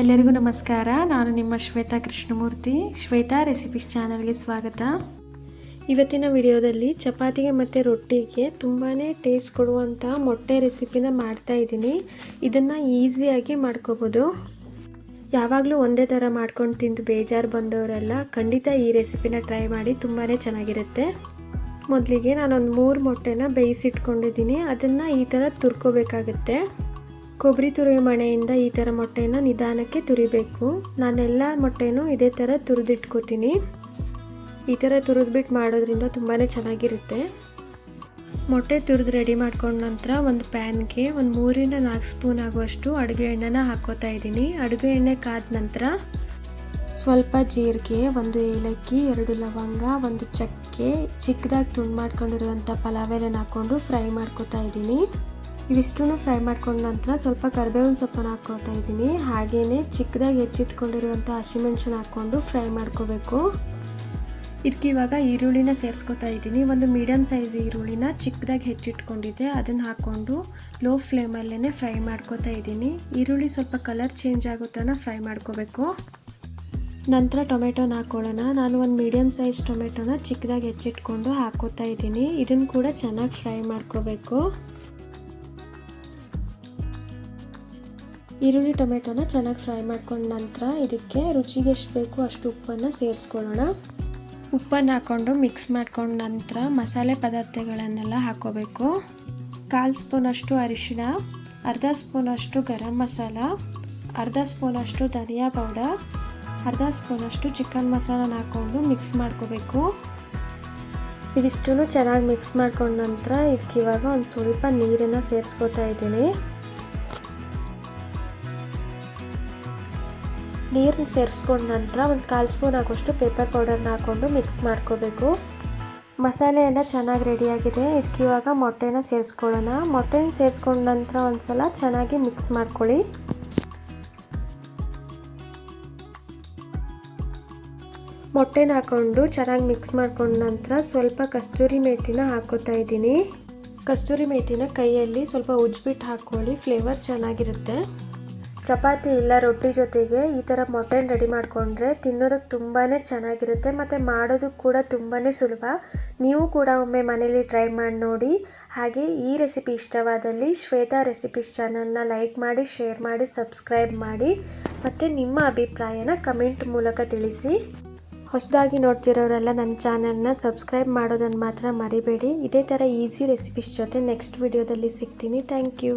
ಎಲ್ಲರಿಗೂ ನಮಸ್ಕಾರ. ನಾನು ನಿಮ್ಮ ಶ್ವೇತಾ ಕೃಷ್ಣಮೂರ್ತಿ. ಶ್ವೇತಾ ರೆಸಿಪೀಸ್ ಚಾನಲ್ಗೆ ಸ್ವಾಗತ. ಇವತ್ತಿನ ವಿಡಿಯೋದಲ್ಲಿ ಚಪಾತಿಗೆ ಮತ್ತು ರೊಟ್ಟಿಗೆ ತುಂಬಾ ಟೇಸ್ಟ್ ಕೊಡುವಂಥ ಮೊಟ್ಟೆ ರೆಸಿಪಿನ ಮಾಡ್ತಾ ಇದ್ದೀನಿ. ಇದನ್ನು ಈಸಿಯಾಗಿ ಮಾಡ್ಕೋಬೋದು. ಯಾವಾಗಲೂ ಒಂದೇ ಥರ ಮಾಡ್ಕೊಂಡು ತಿಂದು ಬೇಜಾರು ಬಂದವರೆಲ್ಲ ಖಂಡಿತ ಈ ರೆಸಿಪಿನ ಟ್ರೈ ಮಾಡಿ ತುಂಬಾ ಚೆನ್ನಾಗಿರುತ್ತೆ. ಮೊದಲಿಗೆ ನಾನೊಂದು ಮೂರು ಮೊಟ್ಟೆನ ಬೇಯಿಸಿಟ್ಕೊಂಡಿದ್ದೀನಿ. ಅದನ್ನು ಈ ಥರ ತುರ್ಕೋಬೇಕಾಗತ್ತೆ. ಕೊಬ್ಬರಿ ತುರಿಯೋ ಮಣೆಯಿಂದ ಈ ಥರ ಮೊಟ್ಟೆನ ನಿಧಾನಕ್ಕೆ ತುರಿಬೇಕು. ನಾನೆಲ್ಲ ಮೊಟ್ಟೆನೂ ಇದೇ ಥರ ತುರಿದಿಟ್ಕೋತೀನಿ. ಈ ಥರ ತುರಿದ್ಬಿಟ್ಟು ಮಾಡೋದ್ರಿಂದ ತುಂಬಾ ಚೆನ್ನಾಗಿರುತ್ತೆ. ಮೊಟ್ಟೆ ತುರಿದು ರೆಡಿ ಮಾಡ್ಕೊಂಡ ನಂತರ ಒಂದು ಪ್ಯಾನ್ಗೆ ಒಂದು ಮೂರಿಂದ ನಾಲ್ಕು ಸ್ಪೂನ್ ಆಗುವಷ್ಟು ಅಡುಗೆ ಎಣ್ಣೆನ ಹಾಕೋತಾ ಇದ್ದೀನಿ. ಅಡುಗೆ ಎಣ್ಣೆ ಕಾದ ನಂತರ ಸ್ವಲ್ಪ ಜೀರಿಗೆ, ಒಂದು ಏಲಕ್ಕಿ, ಎರಡು ಲವಂಗ, ಒಂದು ಚಕ್ಕೆ, ಚಿಕ್ಕದಾಗಿ ತುಂಡು ಮಾಡ್ಕೊಂಡಿರುವಂಥ ಪಲಾವ್ ಎಲೆನ ಹಾಕ್ಕೊಂಡು ಫ್ರೈ ಮಾಡ್ಕೋತಾ ಇದ್ದೀನಿ. ಇವಿಷ್ಟೂ ಫ್ರೈ ಮಾಡ್ಕೊಂಡ ನಂತರ ಸ್ವಲ್ಪ ಕರಿಬೇವಿನ ಸೊಪ್ಪನ್ನು ಹಾಕ್ಕೊಳ್ತಾ ಇದ್ದೀನಿ. ಹಾಗೆಯೇ ಚಿಕ್ಕದಾಗಿ ಹೆಚ್ಚಿಟ್ಕೊಂಡಿರುವಂಥ ಹಸಿಮೆಣಸನ್ನು ಹಾಕ್ಕೊಂಡು ಫ್ರೈ ಮಾಡ್ಕೋಬೇಕು. ಇದಕ್ಕೆ ಇವಾಗ ಈರುಳ್ಳಿನ ಸೇರಿಸ್ಕೊತಾ ಇದ್ದೀನಿ. ಒಂದು ಮೀಡಿಯಮ್ ಸೈಜ್ ಈರುಳ್ಳಿನ ಚಿಕ್ಕದಾಗಿ ಹೆಚ್ಚಿಟ್ಕೊಂಡಿದ್ದೆ. ಅದನ್ನು ಹಾಕ್ಕೊಂಡು ಲೋ ಫ್ಲೇಮಲ್ಲೇ ಫ್ರೈ ಮಾಡ್ಕೋತಾ ಇದ್ದೀನಿ. ಈರುಳ್ಳಿ ಸ್ವಲ್ಪ ಕಲರ್ ಚೇಂಜ್ ಆಗುತ್ತಾನ ಫ್ರೈ ಮಾಡ್ಕೋಬೇಕು. ನಂತರ ಟೊಮೆಟೊನ ಹಾಕ್ಕೊಳ್ಳೋಣ ನಾನು ಒಂದು ಮೀಡಿಯಮ್ ಸೈಜ್ ಟೊಮೆಟೊನ ಚಿಕ್ಕದಾಗಿ ಹೆಚ್ಚಿಟ್ಕೊಂಡು ಹಾಕೋತಾ ಇದ್ದೀನಿ. ಇದನ್ನು ಕೂಡ ಚೆನ್ನಾಗಿ ಫ್ರೈ ಮಾಡ್ಕೋಬೇಕು. ಈರುಳ್ಳಿ ಟೊಮೆಟೊನ ಚೆನ್ನಾಗಿ ಫ್ರೈ ಮಾಡ್ಕೊಂಡ ನಂತರ ಇದಕ್ಕೆ ರುಚಿಗೆ ಎಷ್ಟು ಬೇಕು ಅಷ್ಟು ಉಪ್ಪನ್ನು ಸೇರಿಸ್ಕೊಳ್ಳೋಣ. ಉಪ್ಪನ್ನು ಹಾಕ್ಕೊಂಡು ಮಿಕ್ಸ್ ಮಾಡ್ಕೊಂಡ ನಂತರ ಮಸಾಲೆ ಪದಾರ್ಥಗಳನ್ನೆಲ್ಲ ಹಾಕೋಬೇಕು. ಕಾಲು ಸ್ಪೂನಷ್ಟು ಅರಿಶಿನ ಅರ್ಧ ಸ್ಪೂನಷ್ಟು ಗರಂ ಮಸಾಲ, ಅರ್ಧ ಸ್ಪೂನಷ್ಟು ಧನಿಯಾ ಪೌಡರ್, ಅರ್ಧ ಸ್ಪೂನಷ್ಟು ಚಿಕನ್ ಮಸಾಲನ ಹಾಕ್ಕೊಂಡು ಮಿಕ್ಸ್ ಮಾಡ್ಕೋಬೇಕು. ಇವಿಷ್ಟೂ ಚೆನ್ನಾಗಿ ಮಿಕ್ಸ್ ಮಾಡ್ಕೊಂಡ ನಂತರ ಇದಕ್ಕೆ ಇವಾಗ ಒಂದು ಸ್ವಲ್ಪ ನೀರನ್ನು ಸೇರಿಸ್ಕೋತಾ ಇದ್ದೀನಿ. ನೀರನ್ನ ಸೇರಿಸ್ಕೊಂಡ ನಂತರ ಒಂದು ಕಾಲು ಸ್ಪೂನ್ ಆಗೋಷ್ಟು ಪೇಪರ್ ಪೌಡರ್ನ ಹಾಕ್ಕೊಂಡು ಮಿಕ್ಸ್ ಮಾಡ್ಕೋಬೇಕು. ಮಸಾಲೆ ಎಲ್ಲ ಚೆನ್ನಾಗಿ ರೆಡಿಯಾಗಿದೆ ಇದಕ್ಕೆ ಇವಾಗ ಮೊಟ್ಟೆನ ಸೇರಿಸ್ಕೊಳ್ಳೋಣ. ಮೊಟ್ಟೆನ ಸೇರಿಸ್ಕೊಂಡ ನಂತರ ಒಂದು ಸಲ ಚೆನ್ನಾಗಿ ಮಿಕ್ಸ್ ಮಾಡ್ಕೊಳ್ಳಿ. ಮೊಟ್ಟೆನ ಹಾಕ್ಕೊಂಡು ಚೆನ್ನಾಗಿ ಮಿಕ್ಸ್ ಮಾಡ್ಕೊಂಡ ನಂತರ ಸ್ವಲ್ಪ ಕಸ್ತೂರಿ ಮೇಥಿನ ಹಾಕೋತಾ ಇದ್ದೀನಿ. ಕಸ್ತೂರಿ ಮೇಥಿನ ಕೈಯಲ್ಲಿ ಸ್ವಲ್ಪ ಉಜ್ಬಿಟ್ಟು ಹಾಕ್ಕೊಳ್ಳಿ. ಫ್ಲೇವರ್ ಚೆನ್ನಾಗಿರುತ್ತೆ. ಚಪಾತಿ ಇಲ್ಲ, ರೊಟ್ಟಿ ಜೊತೆಗೆ ಈ ಥರ ಮೊಟ್ಟೆನ ರೆಡಿ ಮಾಡಿಕೊಂಡ್ರೆ ತಿನ್ನೋದಕ್ಕೆ ತುಂಬಾ ಚೆನ್ನಾಗಿರುತ್ತೆ, ಮತ್ತು ಮಾಡೋದಕ್ಕೆ ಕೂಡ ತುಂಬಾ ಸುಲಭ. ನೀವು ಕೂಡ ಒಮ್ಮೆ ಮನೇಲಿ ಟ್ರೈ ಮಾಡಿ ನೋಡಿ. ಹಾಗೆ ಈ ರೆಸಿಪಿ ಇಷ್ಟವಾದಲ್ಲಿ ಶ್ವೇತಾ ರೆಸಿಪೀಸ್ ಚಾನಲ್ನ ಲೈಕ್ ಮಾಡಿ ಶೇರ್ ಮಾಡಿ ಸಬ್ಸ್ಕ್ರೈಬ್ ಮಾಡಿ, ಮತ್ತು ನಿಮ್ಮ ಅಭಿಪ್ರಾಯನ ಕಮೆಂಟ್ ಮೂಲಕ ತಿಳಿಸಿ. ಹೊಸದಾಗಿ ನೋಡ್ತಿರೋರೆಲ್ಲ ನನ್ನ ಚಾನಲ್ನ ಸಬ್ಸ್ಕ್ರೈಬ್ ಮಾಡೋದನ್ನು ಮಾತ್ರ ಮರಿಬೇಡಿ. ಇದೇ ಥರ ಈಸಿ ರೆಸಿಪೀಸ್ ಜೊತೆ ನೆಕ್ಸ್ಟ್ ವಿಡಿಯೋದಲ್ಲಿ ಸಿಗ್ತೀನಿ. Thank you